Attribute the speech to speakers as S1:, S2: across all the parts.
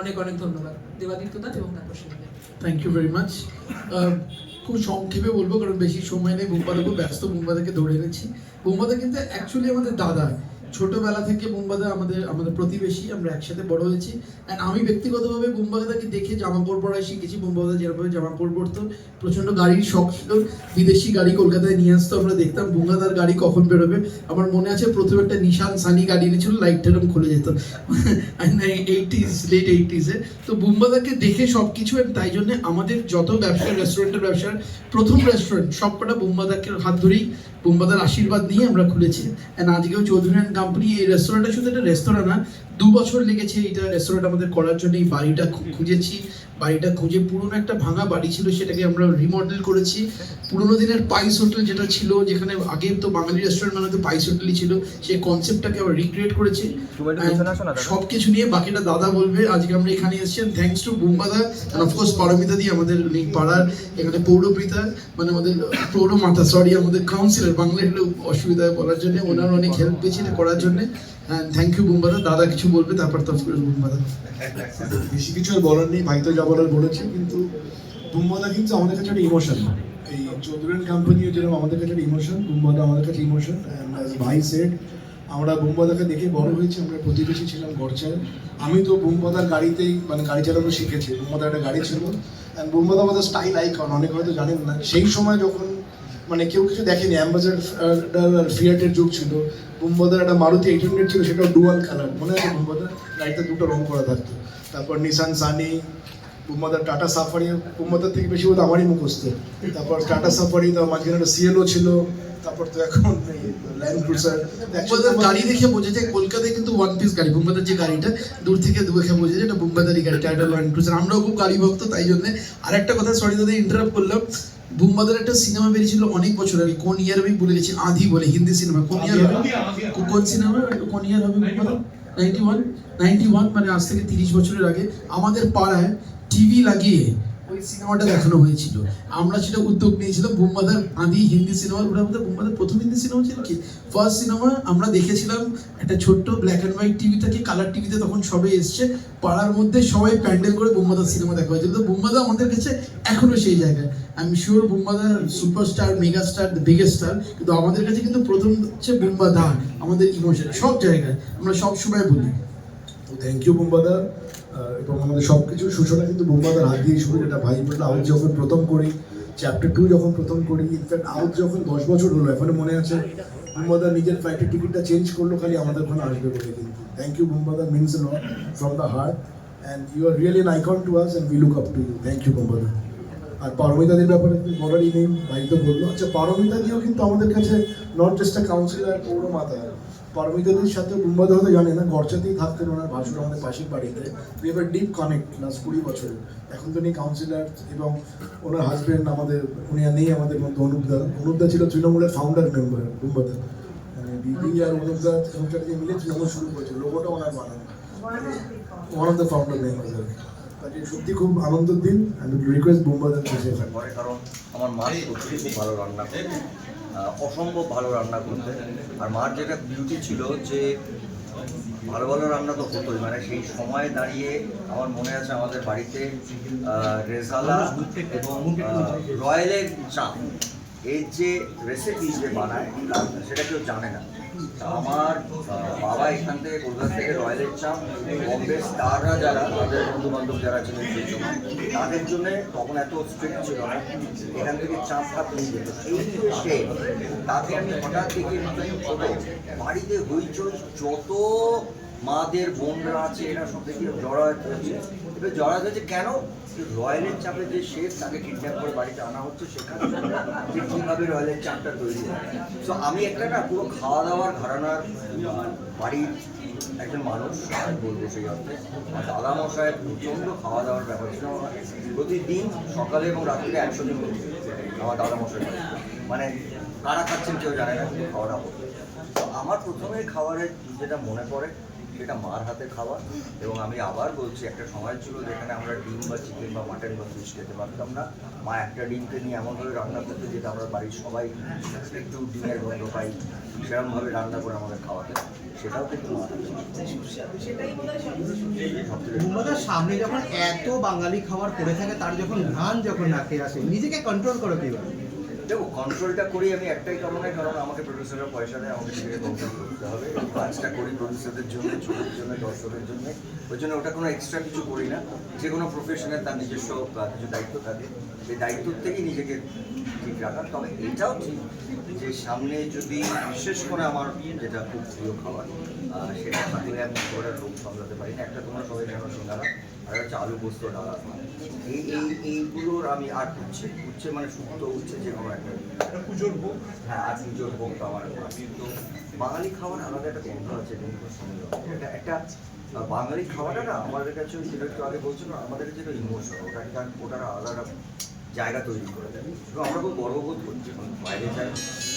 S1: অনেক অনেক ধন্যবাদ। দেবাদিত্য দা এবং তারপর শিবকে
S2: থ্যাংক ইউ ভেরি মাচ খুব সংক্ষেপে বলব, কারণ বেশি সময় নেই, বুম্বাদা খুব ব্যস্ত, বুম্বাদাকে ধরে এনেছি। বুম্বাদা কিন্তু অ্যাকচুয়ালি আমাদের দাদা। ছোটবেলা থেকে বুম্বাদা আমাদের আমাদের প্রতিবেশী, আমরা একসাথে বড় হয়েছি। অ্যান্ড আমি ব্যক্তিগতভাবে বুম্বাদাকে দেখে জামা কাপড় পরাই শিখেছি। বুম্বাদা যেরকম জামা কাপড় পরতো, প্রচণ্ড গাড়ির শখ ছিল। বিদেশি গাড়ি কলকাতায় নিয়ে আসতো, আমরা দেখতাম বুম্বাদার গাড়ি কখন বেরোবে। আমার মনে আছে প্রথমে একটা নিশান সানি গাড়ি এনেছিল লাইটটা এরকম খুলে যেত। এইটিস লেট এইটিসে তো বুম্বাদাকে দেখে সব কিছু তাই জন্য আমাদের যত ব্যবসা রেস্টুরেন্টের ব্যবসার প্রথম রেস্টুরেন্ট সবকটা বুম্বাদাকে হাত ধরেই বুম্বাদার আশীর্বাদ নিয়ে আমরা খুলেছি। অ্যান্ড আজকেও চৌধুরী অ্যান্ড কোম্পানি এই রেস্তোরাঁটা শুধু একটা রেস্তোরাঁ না, দু বছর লেগেছে এটা রেস্তোরাঁটা আমাদের করার জন্য, এই বাড়িটা খুঁজেছি। বাড়িটা খুঁজে পুরনো একটা ভাঙা বাড়ি ছিল সেটাকে আমরা রিমডেল করেছি। পুরোনো দিনের পাইস হোটেল যেটা ছিল যেখানে আগে তো বাঙালি রেস্টুরেন্ট মানে তো পাইস হোটেলই ছিল সেই কনসেপ্টটাকে আবার রিক্রিয়েট করেছি। সব কিছু নিয়ে বাকিটা দাদা বলবে। আজকে আমরা এখানে এসেছি thanks to Bumbada and of course Paromita di আমাদের পাড়ার এখানে পৌরপিতা মানে আমাদের পৌর পৌরমাতা সরি আমাদের কাউন্সিলর বাংলা অসুবিধায় বলার জন্য ওনার অনেক হেল্প পেয়েছি এটা করার জন্য। হ্যাঁ থ্যাংক ইউ বুম্বাদা। দাদা কিছু বলবে, তারপর তো অফকোর্স বুম্বাদা।
S3: বেশি কিছু আর বলার নেই, ভাই তো যা বলার বলেছে, কিন্তু বুম্বাদা কিন্তু আমাদের কাছে একটা ইমোশন এই চৌধুরী কোম্পানিও যেরকম আমাদের কাছে একটা ইমোশন বুম্বাদা আমাদের কাছে ইমোশন অ্যান্ড ভাই সেড আমরা বুম্বাদাকে দেখে বড় হয়েছি, আমরা প্রতিবেশী ছিলাম গড়চায়। আমি তো বুম্বাদার গাড়িতেই মানে গাড়ি চালানো শিখেছি, বুম্বাদার একটা গাড়ি ছিল। অ্যান্ড বুম্বাদা আমাদের স্টাইল আইকন অনেক হয়তো জানেন না। সেই সময় যখন মানে কেউ কিছু দেখেনি অ্যাম্বাসাডার ফিয়াটের যুগ ছিল। বুম্বাদার একটা মারুতি এইট হান্ড্রেড ছিল সেটা ডুয়াল কালার মনে আছে বুম্বাদার? গাড়িতে দুটো রং করা থাকতো। তারপর নিসান সানি বুম্বাদার টাটা সাফারি বুম্বাদার থেকে বেশি বলতে আমারই মুখস্থ। তারপর টাটা সাফারি তার মাঝখানে একটা সিএলও ছিল। তারপর তো এখন ল্যান্ড ক্রুজার
S2: বুম্বাদার গাড়ি দেখে বোঝা যায় কলকাতায় কিন্তু ওয়ান পিস গাড়ি বুম্বাদার যে গাড়িটা দূর থেকে দেখে বোঝা যায় এটা বুম্বাদারই গাড়ি টাইটাল ওয়ান ক্রুজার আমরাও খুব গাড়ি ভক্ত তাই জন্য আরেকটা কথা সরি দাদা ইন্টারাপ্ট করলাম। বুম্বাদার একটা সিনেমা বেরিয়েছিল অনেক বছর আগে কোন ইয়ার আমি ভুলে গেছি আধি বলে হিন্দি সিনেমা কোন ইয়ার হবে কো- কোন সিনেমা কোন ইয়ার হবে বুম্বাদার নাইনটি ওয়ান নাইনটি ওয়ান মানে আজ থেকে তিরিশ বছরের আগে। আমাদের পাড়ায় টিভি লাগিয়ে ওই সিনেমাটা দেখানো হয়েছিল। আমরা সেটা উদ্যোগ নিয়েছিলাম বুম্বাদার আদি হিন্দি সিনেমা ওটা আমাদের বুম্বাদার প্রথম হিন্দি সিনেমা ছিল কি? ফার্স্ট সিনেমা আমরা দেখেছিলাম একটা ছোট্ট ব্ল্যাক অ্যান্ড হোয়াইট টিভিটা কি কালার টিভিতে তখন সবে এসছে। পাড়ার মধ্যে সবাই প্যান্ডেল করে বুম্বাদার সিনেমা দেখা হয়েছিল। তো বুম্বাদা আমাদের কাছে এখনও সেই জায়গায় আমি sure Bumbada superstar mega star the biggest star কিন্তু আমাদের কাছে কিন্তু প্রথম হচ্ছে বুম্বাদা, আমাদের ইমোশন সব জায়গায়। আমরা সব সময় বলি।
S3: থ্যাংক ইউ বুম্বাদা এবং আমাদের সব কিছুর সূচনা কিন্তু বুম্বাদার হাত দিয়ে শুরু, যেটা ভাই বলল আউট যখন প্রথম করি চ্যাপ্টার টু যখন প্রথম করি ইনফ্যাক্ট আউট যখন দশ বছর হলো, এখনও মনে আছে বুম্বাদা নিজের ফ্লাইটের টিকিটটা চেঞ্জ করল, খালি আমাদের ওখানে আসবে বলে কিন্তু। Thank you বুম্বাদা means lot from the heart and you are really icon to us and we look up to you thank you বুম্বাদা আর পারমিতাদের ব্যাপারে বলারই নেই, ভাই তো বলল। আচ্ছা পারমিতাদিও কিন্তু আমাদের কাছে নট জাস্ট আ কাউন্সিলর পৌরমাতা পারমিতাদির সাথে বুম্বাদা হয়তো জানে না গড়চাতেই থাকতেন ওনার ভাসুর আমাদের পাশের বাড়িতে। We have deep connect last কুড়ি বছরে এখন তো নেই কাউন্সিলর এবং ওনার হাজবেন্ড আমাদের, উনি আর নেই আমাদের মধ্যে, অনুপদা। অনুপদা ছিল তৃণমূলের ফাউন্ডার মেম্বার বুম্বাদা মানে বিবি আর অনুপদা অনুপদাকে মিলে তৃণমূল শুরু করেছিল লোগোটা ওনার বানানো। One of the founder member সত্যি খুব আনন্দের দিন অ্যান্ড রিকোয়েস্ট বুম্বাদা বসে
S4: করে কারণ, আমার মা খুব ভালো রান্না করে। অসম্ভব ভালো রান্না করতে। আর মার যেটা বিউটি ছিল যে, ভালো ভালো রান্না তো হতোই। মানে সেই সময় দাঁড়িয়ে আমার মনে আছে আমাদের বাড়িতে রেজালা এবং রয়্যালের চা। এর যে রেসিপি যে বানায়, সেটা কেউ জানে না। আমার বাবা এখান থেকে কলকাতা থেকে রয়্যালের চাপ বম্বে স্টাররা যারা, তাদের বন্ধু বান্ধব যারা ছিলেন সেই সময়, তাদের জন্য তখন এত স্ট্রিক্ট ছিল না। এখান থেকে চাপ ফাপ নিয়ে যেত সে তাতে আমি হঠাৎ দেখি ছোট, বাড়িতে হইচই যত মাদের বোনরা আছে, এরা সব দেখি জড়ায়ত হয়েছে এবার জড়ায়ত হয়েছে কেন? রয়্যালের চাপে যে শেফ তাকে কিডন্যাপ করে বাড়িতে আনা হচ্ছে, সেখানে কীভাবে রয়্যালের চাপটা তৈরি হয়। তো আমি একটা না পুরো খাওয়া দাওয়ার ঘরানার বাড়ির একজন মানুষ বলব সেই অর্থে। দাদা মশাইয়ের প্রচণ্ড খাওয়া দাওয়ার ব্যাপার ছিল। আমার প্রতিদিন সকালে এবং রাত্রে একশো জন আমার দাদা মশাই মানে কারা খাচ্ছেন কেউ জানে না খাওয়া দাওয়া আমার প্রথমে খাবারের যেটা মনে পড়ে সেটা মার হাতে খাবার এবং আমি আবার বলছি, একটা সময় ছিল যেখানে আমরা ডিম বা চিকেন বা মাটন বা ফিশ খেতে পারতাম না। মা একটা ডিমকে নিয়ে এমনভাবে রান্না করতে যেটা আমরা বাড়ির সবাই একটু ডিমের গন্ধ পাই সেরকমভাবে রান্না করে আমাদের খাওয়াতে সেটাও কিন্তু
S5: সামনে যখন এত বাঙালি খাবার পড়ে থাকে, তার যখন ঘ্রাণ যখন নাকে আসে, নিজেকে কন্ট্রোল করো কীভাবে?
S4: দেখো কন্ট্রোলটা করি আমি একটাই কারণে কারণ আমাকে প্রডিউসাররা পয়সা দেয়, আমাকে সেটাকে কন্ট্রোল করতে হবে। কাজটা করি প্রডিউসারদের জন্য, ছবির জন্য দর্শকের জন্য। ওই জন্য ওটা কোনো এক্সট্রা কিছু করি না। যে কোনো প্রফেশনের তার নিজস্ব কিছু দায়িত্ব থাকে। সেই দায়িত্ব থেকেই নিজেকে ঠিক রাখা। তবে এটাও ঠিক যে সামনে যদি বিশেষ করে আমার যেটা খুব প্রিয় খাবার সেটা থাকলে আমি করে রোগ সামলাতে পারি না। একটা তোমরা সবাই জানো সিঙ্গারা আর হচ্ছে আলু পোস্ত, ডালা এই এই এইগুলোর আমি আর উচ্ছে উচ্ছে মানে শুক্তো উচ্ছে যে কোনো একটা পুজোর ভোগ। হ্যাঁ আর পুজোর ভোগ তো আমার। তো বাঙালি খাবার আলাদা একটা গন্ধ আছে এটা একটা বাঙালি খাবারটা না আমাদের কাছে যেটা একটু আগে বলছিল আমাদের কাছে একটা ইমোশন ওটা একটা ওটার আলাদা জায়গা তৈরি করে দেয়। এবং আমরা খুব গর্ববোধ করছি যখন বাইরে যাই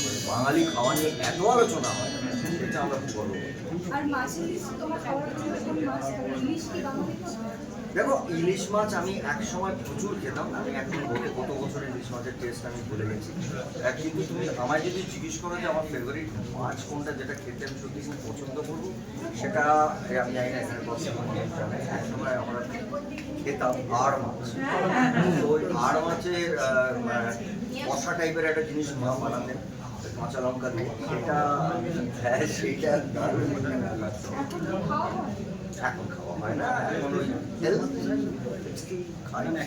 S4: মানে বাঙালি খাওয়া নিয়ে এত আলোচনা হয় সেটা আমরা খুব গর্ব করি। দেখো ইলিশ মাছ আমি এক সময় প্রচুর খেতাম আমি এখন গত কত বছর ইলিশ মাছের টেস্ট আমি ভুলে গেছি। কিন্তু তুমি আমায় যদি জিজ্ঞেস করো যে আমার ফেভারিট মাছ কোনটা যেটা খেতে আমি সত্যি খুব পছন্দ করব সেটা আমি জানি না এখানে এক সময় আমরা খেতাম আর মাছ। তো ওই আর মাছের আহ, কষা টাইপের একটা জিনিস মা বানাতেন কাঁচা লঙ্কা দিয়ে। সেটা সেইটা দারুণ লাগতো
S6: এখন খাওয়া হয়
S4: না। ওই হেলথ না